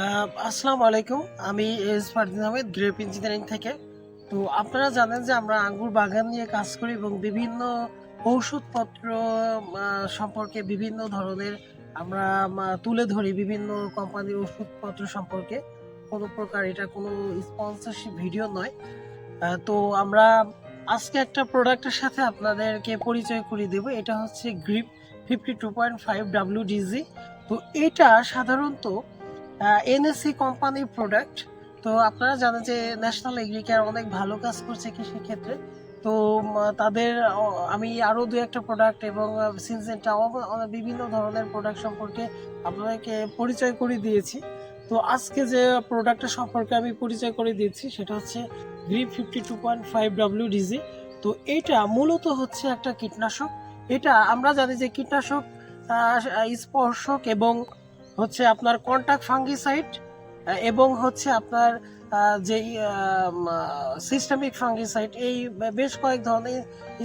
আসসালামু আলাইকুম। আমি S Fardin Ahmed, grape engineering থেকে। তো আপনারা জানেন যে আমরা আঙ্গুর বাগান নিয়ে কাজ করি এবং বিভিন্ন ঔষধপত্র সম্পর্কে বিভিন্ন ধরনের আমরা তুলে ধরি বিভিন্ন কোম্পানির ওষুধপত্র সম্পর্কে। কোনো প্রকার এটা কোনো স্পন্সরশিপ ভিডিও নয়। তো আমরা আজকে একটা প্রোডাক্টের সাথে আপনাদেরকে পরিচয় করিয়ে দেবো। এটা হচ্ছে grip fifty two point five W WDG তো এটা সাধারণত এনএসসি কোম্পানির প্রোডাক্ট তো আপনারা জানেন যে ন্যাশনাল এগ্রিকেয়ার অনেক ভালো কাজ করছে কৃষিক্ষেত্রে তো তাদের আমি আরও দু একটা প্রোডাক্ট এবং সিনজেন্টা বিভিন্ন ধরনের প্রোডাক্ট সম্পর্কে আপনাদেরকে পরিচয় করে দিয়েছি। তো আজকে যে প্রোডাক্টটা সম্পর্কে আমি পরিচয় করে দিচ্ছি, সেটা হচ্ছে grip fifty two point five WDG তো এটা মূলত হচ্ছে একটা কীটনাশক। এটা আমরা জানি যে কীটনাশক স্পর্শক এবং হচ্ছে আপনার কন্টাক্ট ফাঙ্গিসাইড এবং হচ্ছে আপনার যেই সিস্টেমিক ফাঙ্গিসাইড এই বেশ কয়েক ধরনের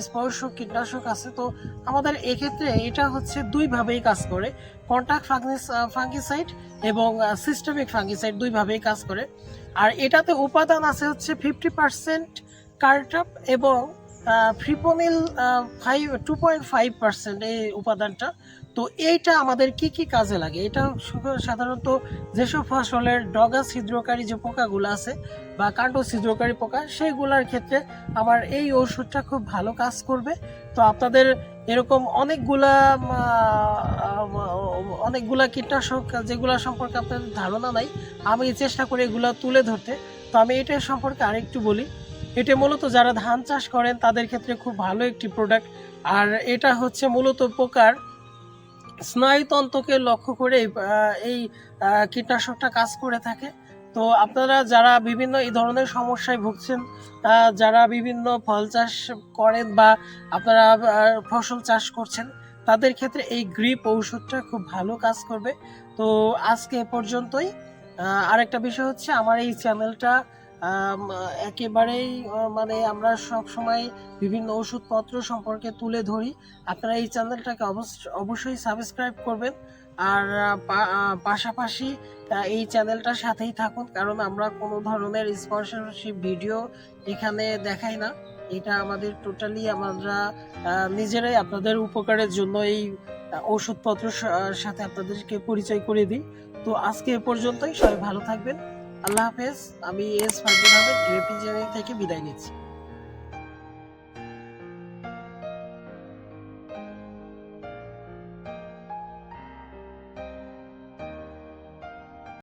স্পর্শ কীটনাশক আছে। তো আমাদের এক্ষেত্রে এটা হচ্ছে দুইভাবেই কাজ করে। কন্টাক্ট ফাঙ্গিসাইড এবং সিস্টেমিক ফাঙ্গিসাইড দুইভাবেই কাজ করে। আর এটাতে উপাদান আছে হচ্ছে ফিফটি পার্সেন্ট কার্টাপ এবং fipronil five two point five percent এই উপাদানটা। তো এইটা আমাদের কি কি কাজে লাগে? এটা সাধারণত যেসব ফসলের ডগা ছিদ্রকারী যে পোকাগুলো আছে বা কাণ্ড ছিদ্রকারী পোকা সেইগুলোর ক্ষেত্রে আমার এই ওষুধটা খুব ভালো কাজ করবে। তো আপনাদের এরকম অনেকগুলা অনেকগুলা কীটনাশক, যেগুলা সম্পর্কে আপনাদের ধারণা নাই, আমি চেষ্টা করি এগুলো তুলে ধরতে। তো আমি এটা সম্পর্কে আরেকটু বলি। এটা মূলত যারা ধান চাষ করেন, তাদের ক্ষেত্রে খুব ভালো একটি প্রোডাক্ট আর এটা হচ্ছে মূলত পোকার স্নায়ুতন্ত্রকে লক্ষ্য করে এই কীটনাশকটা কাজ করে থাকে। তো আপনারা যারা বিভিন্ন এই ধরনের সমস্যায় ভুগছেন যারা বিভিন্ন ফল চাষ করেন বা আপনারা ফসল চাষ করছেন, তাদের ক্ষেত্রে এই গ্রিপ ঔষধটা খুব ভালো কাজ করবে। তো আজকে এ পর্যন্তই। আরেকটা বিষয় হচ্ছে, আমার এই চ্যানেলটা একেবারেই মানে আমরা সব সময় বিভিন্ন ওষুধপত্র সম্পর্কে তুলে ধরি। আপনারা এই চ্যানেলটাকে অবশ্য- অবশ্যই সাবস্ক্রাইব করবেন। আর পাশাপাশি এই চ্যানেলটার সাথেই থাকুন, কারণ আমরা কোনো ধরনের স্পন্সরশিপ ভিডিও এখানে দেখাই না। এটা আমাদের টোটালি আমরা নিজেরাই আপনাদের উপকারের জন্য এই ওষুধপত্র সাথে আপনাদেরকে পরিচয় করে দিই। তো আজকে এ পর্যন্তই, সবাই ভালো থাকবেন। আল্লাহ হাফেজ আমি এস ফারদিন আহমেদ ইঞ্জিনিয়ারিং থেকে বিদায় নিচ্ছি।